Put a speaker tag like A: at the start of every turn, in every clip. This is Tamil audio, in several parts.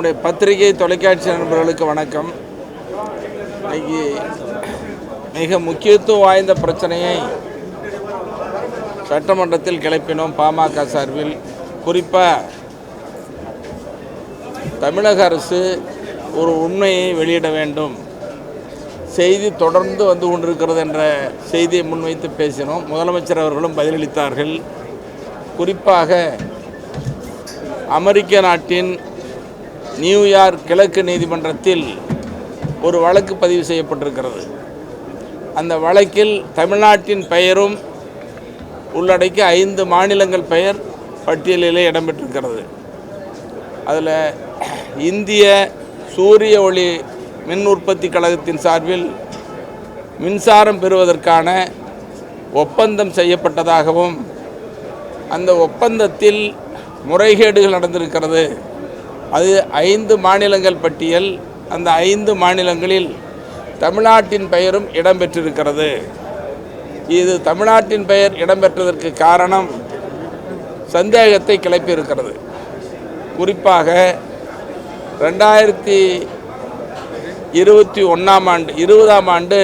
A: என்னுடைய பத்திரிகை தொலைக்காட்சி நண்பர்களுக்கு வணக்கம். இன்னைக்கு மிக முக்கியத்துவம் வாய்ந்த பிரச்சனையை சட்டமன்றத்தில் கிளப்பினோம் பாமக சார்பில். குறிப்பாக தமிழக அரசு ஒரு உண்மையை வெளியிட வேண்டும். செய்தி தொடர்ந்து வந்து கொண்டிருக்கிறது என்ற செய்தியை முன்வைத்து பேசினோம். முதலமைச்சர் அவர்களும் பதிலளித்தார்கள். குறிப்பாக அமெரிக்க நாட்டின் நியூயார்க் கிழக்கு நீதிமன்றத்தில் ஒரு வழக்கு பதிவு செய்யப்பட்டிருக்கிறது. அந்த வழக்கில் தமிழ்நாட்டின் பெயரும் உள்ளடக்கி ஐந்து மாநிலங்கள் பெயர் பட்டியலிலே இடம்பெற்றிருக்கிறது. அதில் இந்திய சூரிய ஒளி மின் உற்பத்தி கழகத்தின் சார்பில் மின்சாரம் பெறுவதற்கான ஒப்பந்தம் செய்யப்பட்டதாகவும் அந்த ஒப்பந்தத்தில் முறைகேடுகள் நடந்திருக்கிறது. அது ஐந்து மாநிலங்கள் பட்டியல் அந்த ஐந்து மாநிலங்களில் தமிழ்நாட்டின் பெயரும் இடம்பெற்றிருக்கிறது. இது தமிழ்நாட்டின் பெயர் இடம்பெற்றதற்கு காரணம் சந்தேகத்தை கிளப்பியிருக்கிறது. குறிப்பாக ரெண்டாயிரத்தி இருபத்தி ஒன்றாம் ஆண்டு இருபதாம் ஆண்டு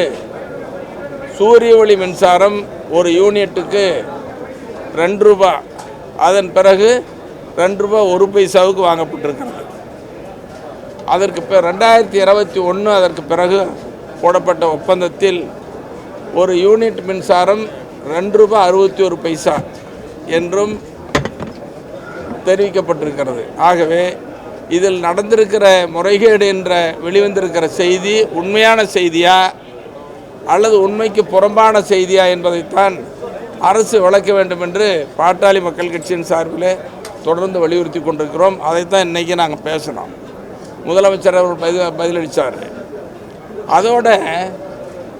A: சூரிய ஒளி மின்சாரம் ஒரு யூனிட்டுக்கு ரெண்டு ரூபா. அதன் பிறகு ரெண்டு ரூபா ஒரு பைசாவுக்கு வாங்கப்பட்டிருக்கிறது. அதற்கு பிற ரெண்டாயிரத்தி இருபத்தி ஒன்று அதற்கு பிறகு போடப்பட்ட ஒப்பந்தத்தில் ஒரு யூனிட் மின்சாரம் ரெண்டு ரூபா அறுபத்தி ஒரு பைசா என்றும் தெரிவிக்கப்பட்டிருக்கிறது. ஆகவே இதில் நடந்திருக்கிற முறைகேடு என்ற வெளிவந்திருக்கிற செய்தி உண்மையான செய்தியா அல்லது உண்மைக்கு புறம்பான செய்தியா என்பதைத்தான் அரசு விளக்க வேண்டும் என்று பாட்டாளி மக்கள் கட்சியின் சார்பில் தொடர்ந்து வலியுறுத்தி கொண்டிருக்கிறோம். அதைத்தான் இன்றைக்கி நாங்கள் பேசினோம் முதலமைச்சர் அவர் பதில் பதிலளித்தார் அதோட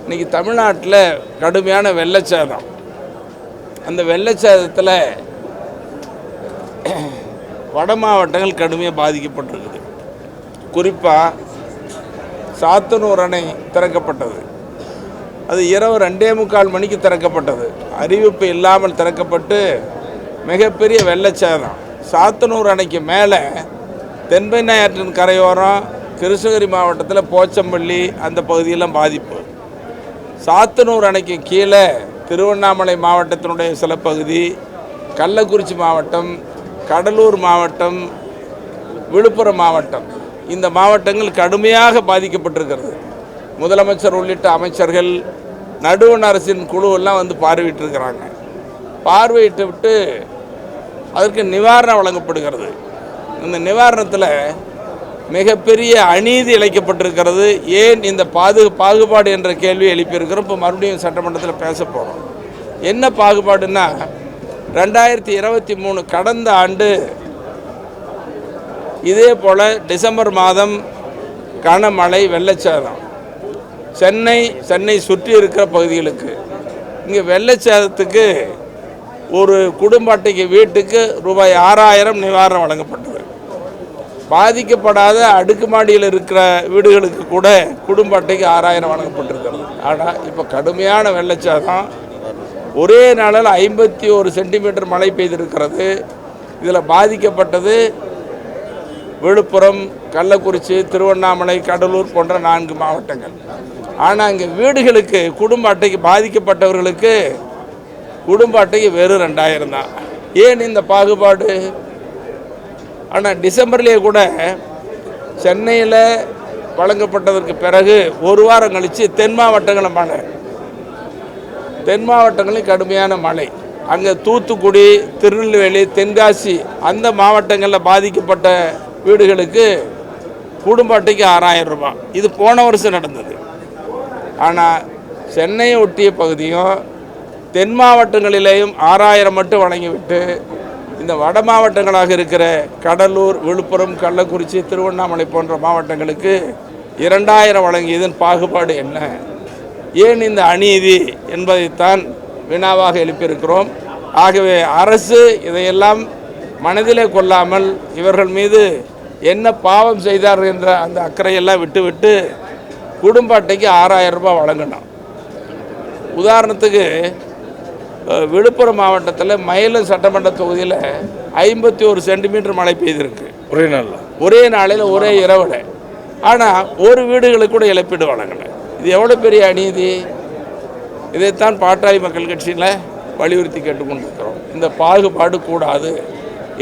A: இன்னைக்கு தமிழ்நாட்டில் கடுமையான வெள்ளச்சேதம். அந்த வெள்ளச்சேதத்தில் வட மாவட்டங்கள் கடுமையாக பாதிக்கப்பட்டிருக்குது. குறிப்பாக சாத்தனூர் அணை திறக்கப்பட்டது. அது இரவு ரெண்டே முக்கால் மணிக்கு திறக்கப்பட்டது. அறிவிப்பு இல்லாமல் திறக்கப்பட்டு மிகப்பெரிய வெள்ளச்சேதம். சாத்தனூர் அணைக்கு மேலே தென்பெண்ணை ஆற்றின் கரையோரம் கிருஷ்ணகிரி மாவட்டத்தில் போச்சம்பள்ளி அந்த பகுதியெல்லாம் பாதிப்பு. சாத்தனூர் அணைக்கு கீழே திருவண்ணாமலை மாவட்டத்தினுடைய சில பகுதி கள்ளக்குறிச்சி மாவட்டம் கடலூர் மாவட்டம் விழுப்புரம் மாவட்டம். இந்த மாவட்டங்கள் கடுமையாக பாதிக்கப்பட்டிருக்கிறது. முதலமைச்சர் உள்ளிட்ட அமைச்சர்கள் நடுவண் அரசின் குழுவெல்லாம் வந்து பார்வையிட்டிருக்கிறாங்க. பார்வையிட்டு விட்டு அதற்கு நிவாரணம் வழங்கப்படுகிறது. இந்த நிவாரணத்தில் மிகப்பெரிய அநீதி இழைக்கப்பட்டிருக்கிறது. ஏன் இந்த பாது பாகுபாடு என்ற கேள்வி எழுப்பியிருக்கிறோம். இப்போ மறுபடியும் சட்டமன்றத்தில் பேச போகிறோம் என்ன பாகுபாடுன்னா ரெண்டாயிரத்தி இருபத்தி மூணு கடந்த ஆண்டு இதே போல் டிசம்பர் மாதம் கனமழை வெள்ளச்சேதம். சென்னை சென்னை சுற்றி இருக்கிற பகுதிகளுக்கு. இங்கே வெள்ளச்சேதத்துக்கு ஒரு குடும்ப அட்டைக்கு வீட்டுக்கு ரூபாய் ஆறாயிரம் நிவாரணம் வழங்கப்பட்டது. பாதிக்கப்படாத அடுக்குமாடியில் இருக்கிற வீடுகளுக்கு கூட குடும்ப அட்டைக்கு ஆறாயிரம் வழங்கப்பட்டிருக்கிறது. ஆனால் இப்போ கடுமையான வெள்ளச்சாதம் ஒரே நாளில் ஐம்பத்தி ஒரு சென்டிமீட்டர் மழை பெய்திருக்கிறது. இதில் பாதிக்கப்பட்டது விழுப்புரம் கள்ளக்குறிச்சி திருவண்ணாமலை கடலூர் போன்ற நான்கு மாவட்டங்கள். ஆனால் இங்கே வீடுகளுக்கு குடும்ப அட்டைக்கு பாதிக்கப்பட்டவர்களுக்கு குடும்ப அட்டைக்கு வெறும் ரெண்டாயிரம் தான். ஏன் இந்த பாகுபாடு? ஆனால் டிசம்பர்லேயே கூட சென்னையில் வழங்கப்பட்டதற்கு பிறகு ஒரு வாரம் கழித்து தென் மாவட்டங்களில் மழை. தென் மாவட்டங்களில் கடுமையான மழை. அங்கே தூத்துக்குடி திருநெல்வேலி தென்காசி அந்த மாவட்டங்களில் பாதிக்கப்பட்ட வீடுகளுக்கு குடும்ப அட்டைக்கு ஆறாயிரம் ரூபாய். இது போன வருஷம் நடந்தது. ஆனால் சென்னையை ஒட்டிய பகுதியும் தென் மாவட்டங்களிலேயும் ஆறாயிரம் மட்டும் வழங்கிவிட்டு இந்த வட மாவட்டங்களாக இருக்கிற கடலூர் விழுப்புரம் கள்ளக்குறிச்சி திருவண்ணாமலை போன்ற மாவட்டங்களுக்கு இரண்டாயிரம் வழங்கியதன் பாகுபாடு என்ன? ஏன் இந்த அநீதி என்பதைத்தான் வினாவாக எழுப்பியிருக்கிறோம். ஆகவே அரசு இதையெல்லாம் மனதிலே கொள்ளாமல் இவர்கள் மீது என்ன பாவம் செய்தார் என்ற அந்த அக்கறையெல்லாம் விட்டுவிட்டு குடும்ப அட்டைக்கு ஆறாயிரம் ரூபாய் வழங்கணும் உதாரணத்துக்கு விழுப்புரம் மாவட்டத்தில் மயிலம் சட்டமன்ற தொகுதியில் ஐம்பத்தி ஒரு சென்டிமீட்டர் மழை பெய்திருக்கு.
B: ஒரே நாளில்?
A: ஒரே நாளில் ஒரே இரவில். ஆனால் ஒரு வீடுகளுக்கு கூட இழப்பீடு வழங்கலை. இது எவ்வளோ பெரிய அநீதி? இதைத்தான் பாட்டாளி மக்கள் கட்சியில் வலியுறுத்தி கேட்டுக்கொண்டிருக்கிறோம். இந்த பாகுபாடு கூடாது.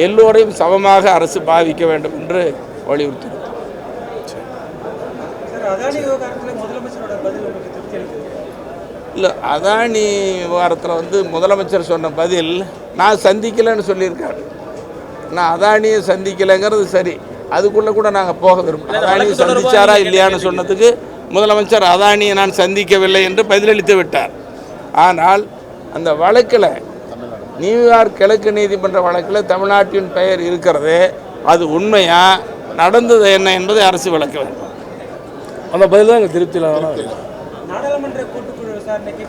A: எல்லோரையும் சமமாக அரசு பாவிக்க வேண்டும் என்று வலியுறுத்தி
C: சார் அதானி விவகாரத்தில் முதலமைச்சரோட பதில் உங்களுக்கு திருப்தி அளிக்குது
A: இல்லை அதானி விவகாரத்தில் வந்து முதலமைச்சர் சொன்ன பதில் நான் சந்திக்கலைன்னு சொல்லியிருக்காரு. நான் அதானியை சந்திக்கலைங்கிறது சரி. அதுக்குள்ளே கூட நாங்கள் போக விரும்புகிறோம் அதானியை சந்திச்சாரா இல்லையான்னு சொன்னதுக்கு முதலமைச்சர் அதானியை நான் சந்திக்கவில்லை என்று பதிலளித்து விட்டார். ஆனால் அந்த வழக்கில் நியூயார்க் கிழக்கு நீதிமன்ற வழக்கில் தமிழ்நாட்டின் பெயர் இருக்கிறது அது உண்மையா நடந்தது என்ன என்பதை அரசு விளக்க வேண்டும்.
B: அந்த பதில் தான் எங்கள் திருப்தியில்
C: நாடாளுமன்ற கூட்டுக்குழு விசாரணைக்கு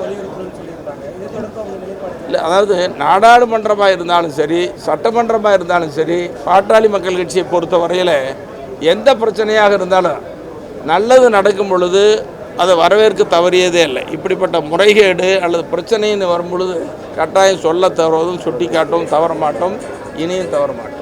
C: வலியுறுத்தணும்னு இது தொடர்பாக நிலைப்பாடு
A: இல்லை அதாவது நாடாளுமன்றமாக இருந்தாலும் சரி சட்டமன்றமாக இருந்தாலும் சரி பாட்டாளி மக்கள் கட்சியை பொறுத்த வரையில் எந்த பிரச்சனையாக இருந்தாலும் நல்லது நடக்கும் பொழுது அதை வரவேற்க தவறியதே இல்லை. இப்படிப்பட்ட முறைகேடு அல்லது பிரச்சனைன்னு வரும் பொழுது கட்டாயம் சொல்ல தவறுவதும் சுட்டி காட்டவும் தவற மாட்டோம் இனியும் தவற மாட்டோம்